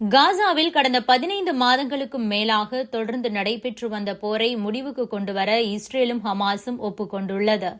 காசாவில் கடந்த பதினைந்து மாதங்களுக்கும் மேலாக தொடர்ந்து நடைபெற்று வந்த போரை முடிவுக்கு கொண்டுவர இஸ்ரேலும் ஹமாஸும் ஒப்புக்கொண்டுள்ளது.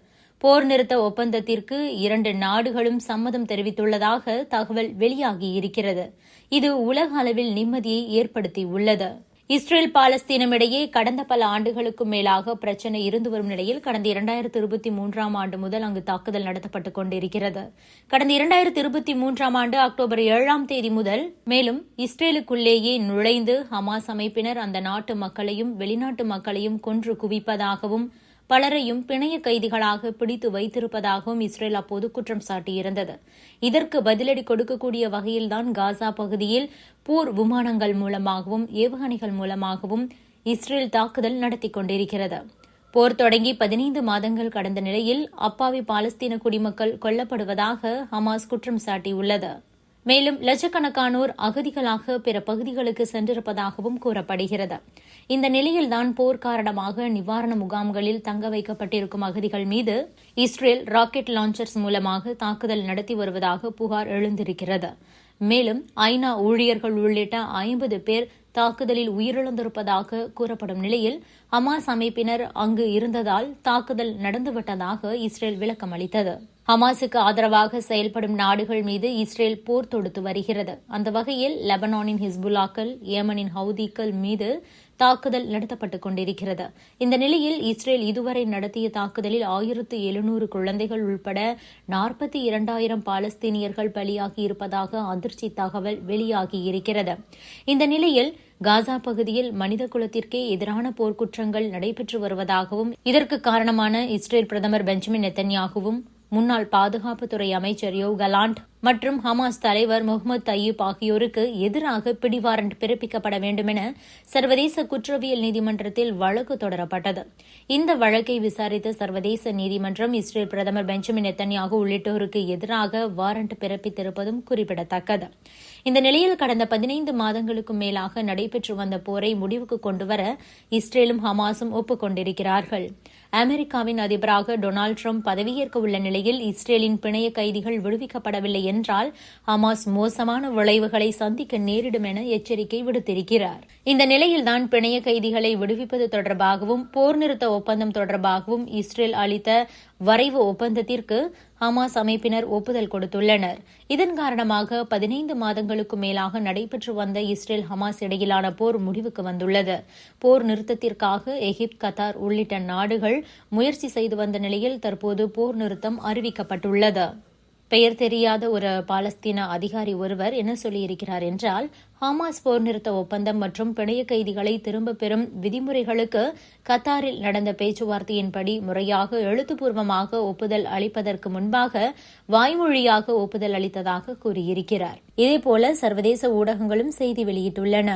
போர் நிறுத்த ஒப்பந்தத்திற்கு இரண்டு நாடுகளும் சம்மதம் தெரிவித்துள்ளதாக தகவல் வெளியாகியிருக்கிறது. இது உலக அளவில் நிம்மதியை ஏற்படுத்தியுள்ளது. இஸ்ரேல் பாலஸ்தீனம் இடையே கடந்த பல ஆண்டுகளுக்கும் மேலாக பிரச்சினை இருந்து வரும் நிலையில் கடந்த இரண்டாயிரத்து இருபத்தி மூன்றாம் ஆண்டு முதல் அங்கு தாக்குதல் நடத்தப்பட்டுக் கொண்டிருக்கிறது. கடந்த இரண்டாயிரத்து இருபத்தி மூன்றாம் ஆண்டு அக்டோபர் ஏழாம் தேதி முதல் மேலும் இஸ்ரேலுக்குள்ளேயே நுழைந்து ஹமாஸ் அமைப்பினர் அந்த நாட்டு மக்களையும் வெளிநாட்டு மக்களையும் கொன்று குவிப்பதாகவும் பலரையும் பிணைய கைதிகளாக பிடித்து வைத்திருப்பதாகவும் இஸ்ரேல் அப்போது குற்றம் சாட்டியிருந்தது. இதற்கு பதிலடி கொடுக்கக்கூடிய வகையில்தான் காசா பகுதியில் போர் விமானங்கள் மூலமாகவும் ஏவுகணைகள் மூலமாகவும் இஸ்ரேல் தாக்குதல் நடத்தி கொண்டிருக்கிறது. போர் தொடங்கி பதினைந்து மாதங்கள் கடந்த நிலையில் அப்பாவி பாலஸ்தீன குடிமக்கள் கொல்லப்படுவதாக ஹமாஸ் குற்றம் சாட்டியுள்ளது. மேலும் லட்சக்கணக்கானோர் அகதிகளாக பிற பகுதிகளுக்கு சென்றிருப்பதாகவும் கூறப்படுகிறது. இந்த நிலையில்தான் போர் காரணமாக நிவாரண முகாம்களில் தங்க வைக்கப்பட்டிருக்கும் அகதிகள் மீது இஸ்ரேல் ராக்கெட் லான்ச்சர்ஸ் மூலமாக தாக்குதல் நடத்தி வருவதாக புகார் எழுந்திருக்கிறது. மேலும் ஐநா ஊழியர்கள் உள்ளிட்ட ஐம்பது பேர் தாக்குதலில் உயிரிழந்திருப்பதாக கூறப்படும் நிலையில் ஹமாஸ் அமைப்பினர் அங்கு இருந்ததால் தாக்குதல் நடந்துவிட்டதாக இஸ்ரேல் விளக்கம் அளித்தது ஹமாஸுக்கு ஆதரவாக செயல்படும் நாடுகள் மீது இஸ்ரேல் போர் தொடுத்து வருகிறது. அந்த வகையில் லெபனானின் ஹிஸ்புல்லாக்கள் ஏமனின் ஹவுதிக்கள் மீது தாக்குதல் நடத்தப்பட்டுக் கொண்டிருக்கிறது. இந்த நிலையில் இஸ்ரேல் இதுவரை நடத்திய தாக்குதலில் ஆயிரத்து எழுநூறு குழந்தைகள் உள்பட நாற்பத்தி இரண்டாயிரம் பாலஸ்தீனியர்கள் பலியாகி இருப்பதாக அதிர்ச்சி தகவல் வெளியாகியிருக்கிறது இந்த நிலையில் காசா பகுதியில் மனித குலத்திற்கே எதிரான போர்க்குற்றங்கள் நடைபெற்று வருவதாகவும் இதற்கு காரணமான இஸ்ரேல் பிரதமர் பெஞ்சமின் நெத்தன்யாகுவும் முன்னாள் பாதுகாப்புத்துறை அமைச்சர் யோ கலாண்ட் மற்றும் ஹமாஸ் தலைவர் முகமது தயீப் ஆகியோருக்கு எதிராக பிடிவாரண்ட் பிறப்பிக்கப்பட வேண்டுமென சர்வதேச குற்றவியல் நீதிமன்றத்தில் வழக்கு தொடரப்பட்டது. இந்த வழக்கை விசாரித்த சர்வதேச நீதிமன்றம் இஸ்ரேல் பிரதமர் பெஞ்சமின் நெத்தன்யாகு உள்ளிட்டோருக்கு எதிராக வாரண்ட் பிறப்பித்திருப்பதும் குறிப்பிடத்தக்கது. இந்த நிலையில் கடந்த பதினைந்து மாதங்களுக்கும் மேலாக நடைபெற்று வந்த போரை முடிவுக்கு கொண்டுவர இஸ்ரேலும் ஹமாஸும் ஒப்புக்கொண்டிருக்கிறார்கள். அமெரிக்காவின் அதிபராக டொனால்டு ட்ரம்ப் பதவியேற்க உள்ள நிலையில் இஸ்ரேலின் பிணைய கைதிகள் விடுவிக்கப்படவில்லை என்றால் ஹமாஸ் மோசமான விளைவுகளை சந்திக்க நேரிடும் என எச்சரிக்கை விடுத்திருக்கிறார். இந்த நிலையில்தான் பிணைய கைதிகளை விடுவிப்பது தொடர்பாகவும் போர் நிறுத்த ஒப்பந்தம் தொடர்பாகவும் இஸ்ரேல் அளித்த வரைவு ஒப்பந்தத்திற்கு ஹமாஸ் அமைப்பினர் ஒப்புதல் கொடுத்துள்ளனர். இதன் காரணமாக பதினைந்து மாதங்களுக்கு மேலாக நடைபெற்று வந்த இஸ்ரேல் ஹமாஸ் இடையிலான போர் முடிவுக்கு வந்துள்ளது. போர் நிறுத்தத்திற்காக எகிப்த் கத்தார் உள்ளிட்ட நாடுகள் முயற்சி செய்து வந்த நிலையில் தற்போது போர் நிறுத்தம் அறிவிக்கப்பட்டுள்ளது. பெயர் தெரியாத ஒரு பாலஸ்தீன அதிகாரி ஒருவர் என்ன சொல்லியிருக்கிறார் என்றால் ஹமாஸ் போர் நிறுத்த ஒப்பந்தம் மற்றும் பிணைய கைதிகளை திரும்பப் பெறும் விதிமுறைகளுக்கு கத்தாரில் நடந்த பேச்சுவார்த்தையின்படி முறையாக எழுத்துப்பூர்வமாக ஒப்புதல் அளிப்பதற்கு முன்பாக வாய்மொழியாக ஒப்புதல் அளித்ததாக கூறியிருக்கிறார். இதேபோல சர்வதேச ஊடகங்களும் செய்தி வெளியிட்டுள்ளன.